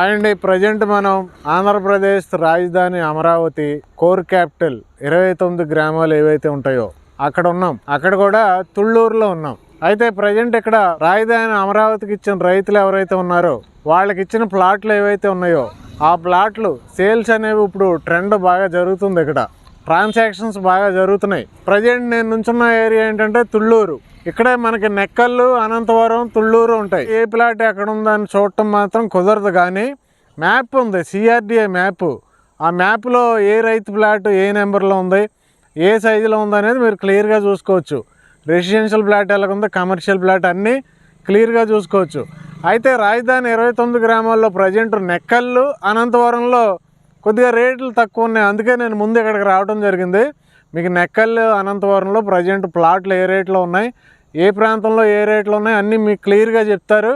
And present మనం ఆంధ్రప్రదేశ్ రాజధాని Amaravati core capital ఇరవై తొమ్మిది గ్రామాలు ఏవైతే ఉంటాయో అక్కడ ఉన్నాం. అక్కడ కూడా తుళ్ళూరులో ఉన్నాం. అయితే ప్రజెంట్ ఇక్కడ రాజధాని అమరావతికి ఇచ్చిన రైతులు ఎవరైతే ఉన్నారో వాళ్ళకి ఇచ్చిన ప్లాట్లు ఏవైతే ఉన్నాయో ఆ ప్లాట్లు సేల్స్ అనేవి ఇప్పుడు ట్రెండ్ బాగా జరుగుతుంది ఇక్కడ. ట్రాన్సాక్షన్స్ బాగా జరుగుతున్నాయి. ప్రజెంట్ నేను నుంచున్న ఏరియా ఏంటంటే తుళ్ళూరు. ఇక్కడే మనకి నెక్కల్లు అనంతవరం తుళ్ళూరు ఉంటాయి. ఏ ప్లాట్ ఎక్కడ ఉందని చూడటం మాత్రం కుదరదు కానీ మ్యాప్ ఉంది సిఆర్డిఏ మ్యాప్. ఆ మ్యాప్లో ఏ రైతు ప్లాట్ ఏ నెంబర్లో ఉంది ఏ సైజులో ఉంది అనేది మీరు క్లియర్గా చూసుకోవచ్చు. రెసిడెన్షియల్ ప్లాట్ ఎలాగుందో కమర్షియల్ ప్లాట్ అన్నీ క్లియర్గా చూసుకోవచ్చు. అయితే రాజధాని ఇరవై తొమ్మిది గ్రామాల్లో ప్రజెంట్ నెక్కల్లు అనంతవరంలో కొద్దిగా రేట్లు తక్కువ ఉన్నాయి. అందుకే నేను ముందు ఇక్కడికి రావడం జరిగింది. మీకు నెక్కల్లు అనంతవరంలో ప్రజెంట్ ప్లాట్లు ఏ రేట్లో ఉన్నాయి ఏ ప్రాంతంలో ఏ రేట్లు ఉన్నాయి అన్నీ మీకు క్లియర్గా చెప్తారు.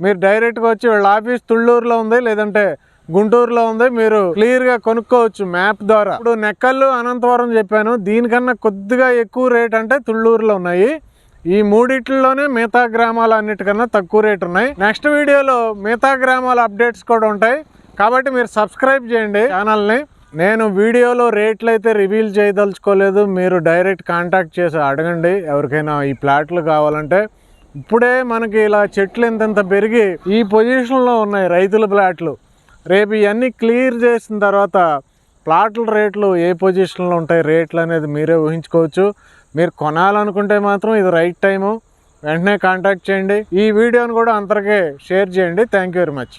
మీరు డైరెక్ట్గా వచ్చి వీళ్ళ ఆఫీస్ తుళ్ళూరులో ఉంది లేదంటే గుంటూరులో ఉంది మీరు క్లియర్గా కొనుక్కోవచ్చు మ్యాప్ ద్వారా. ఇప్పుడు నెక్కల్లు అనంతవరం చెప్పాను. దీనికన్నా కొద్దిగా ఎక్కువ రేట్ అంటే తుళ్ళూరులో ఉన్నాయి. ఈ మూడిట్లలోనే మిగతా గ్రామాలు అన్నిటికన్నా తక్కువ రేట్ ఉన్నాయి. నెక్స్ట్ వీడియోలో మిగతా గ్రామాల అప్డేట్స్ కూడా ఉంటాయి. కాబట్టి మీరు సబ్స్క్రైబ్ చేయండి ఛానల్ని. నేను వీడియోలో రేట్లు అయితే రివీల్ చేయదలుచుకోలేదు. మీరు డైరెక్ట్ కాంటాక్ట్ చేసి అడగండి. ఎవరికైనా ఈ ప్లాట్లు కావాలంటే. ఇప్పుడే మనకి ఇలా చెట్లు ఇంతంత పెరిగి ఈ పొజిషన్లో ఉన్నాయి రైతుల ప్లాట్లు. రేపు ఇవన్నీ క్లియర్ చేసిన తర్వాత ప్లాట్ల రేట్లు ఏ పొజిషన్లో ఉంటాయి రేట్లు అనేది మీరే ఊహించుకోవచ్చు. మీరు కొనాలనుకుంటే మాత్రం ఇది రైట్ టైము. వెంటనే కాంటాక్ట్ చేయండి. ఈ వీడియోని కూడా అందరికీ షేర్ చేయండి. Thank you very much.